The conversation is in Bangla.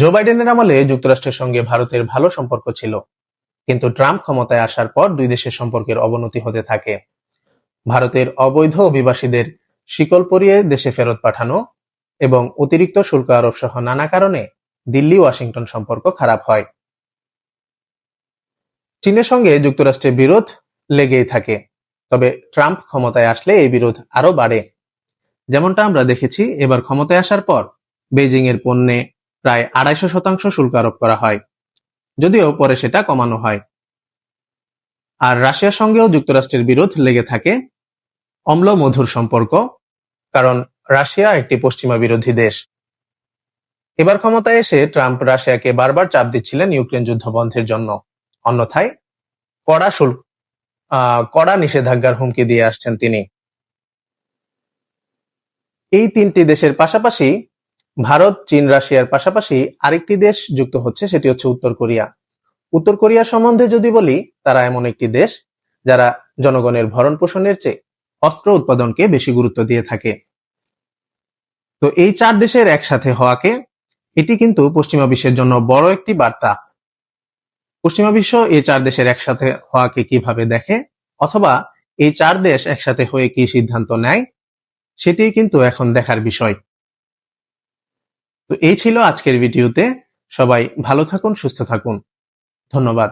জো বাইডেনের আমলে যুক্তরাষ্ট্রের সঙ্গে ভারতের ভালো সম্পর্ক ছিল, কিন্তু ট্রাম্প ক্ষমতায় আসার পর দুই দেশের সম্পর্কের অবনতি হতে থাকে। ভারতের অবৈধ অভিবাসীদের শিকল পরিয়ে দেশে ফেরত পাঠানো এবং অতিরিক্ত শুল্ক আরোপ সহ নানা কারণে দিল্লি ওয়াশিংটন সম্পর্ক খারাপ হয়। চীনের সঙ্গে যুক্তরাষ্ট্রের বিরোধ লেগেই থাকে, তবে ট্রাম্প ক্ষমতায় আসলে এই বিরোধ আরও বাড়ে। যেমনটা আমরা দেখেছি, এবার ক্ষমতায় আসার পর বেজিং এর পণ্যে প্রায় আড়াইশো শতাংশ শুল্ক আরোপ করা হয়। যদিও পরে সেটা কমানো হয়। আর রাশিয়ার সঙ্গেও যুক্তরাষ্ট্রের বিরোধ লেগে থাকে অম্ল মধুর সম্পর্ক, কারণ রাশিয়া একটি পশ্চিমা বিরোধী দেশ। এবার ক্ষমতায় এসে ট্রাম্প রাশিয়াকে বারবার চাপ দিচ্ছিলেন ইউক্রেন যুদ্ধ বন্ধের জন্য। অন্যথায় কড়া শুল্ক কড়া নিষেধাজ্ঞার হুমকি দিয়ে আসছেন তিনি। এই তিনটি দেশের পাশাপাশি ভারত, চীন, রাশিয়ার পাশাপাশি আরেকটি দেশ যুক্ত হচ্ছে, সেটি হচ্ছে উত্তর কোরিয়া। উত্তর কোরিয়া সম্বন্ধে যদি বলি, তারা এমন একটি দেশ যারা জনগণের ভরণ পোষণের চেয়ে অস্ত্র উৎপাদনকে বেশি গুরুত্ব দিয়ে থাকে। তো এই চার দেশের একসাথে হওয়াকে এটি কিন্তু পশ্চিমা বিশ্বের জন্য বড় একটি বার্তা। পশ্চিমা বিশ্ব এই চার দেশের একসাথে হওয়াকে কীভাবে দেখে, অথবা এই চার দেশ একসাথে হয়ে কি সিদ্ধান্ত নেয় সেটি কিন্তু এখন দেখার বিষয়। তো এই ছিল আজকের ভিডিওতে। সবাই ভালো থাকুন সুস্থ থাকুন। ধন্যবাদ।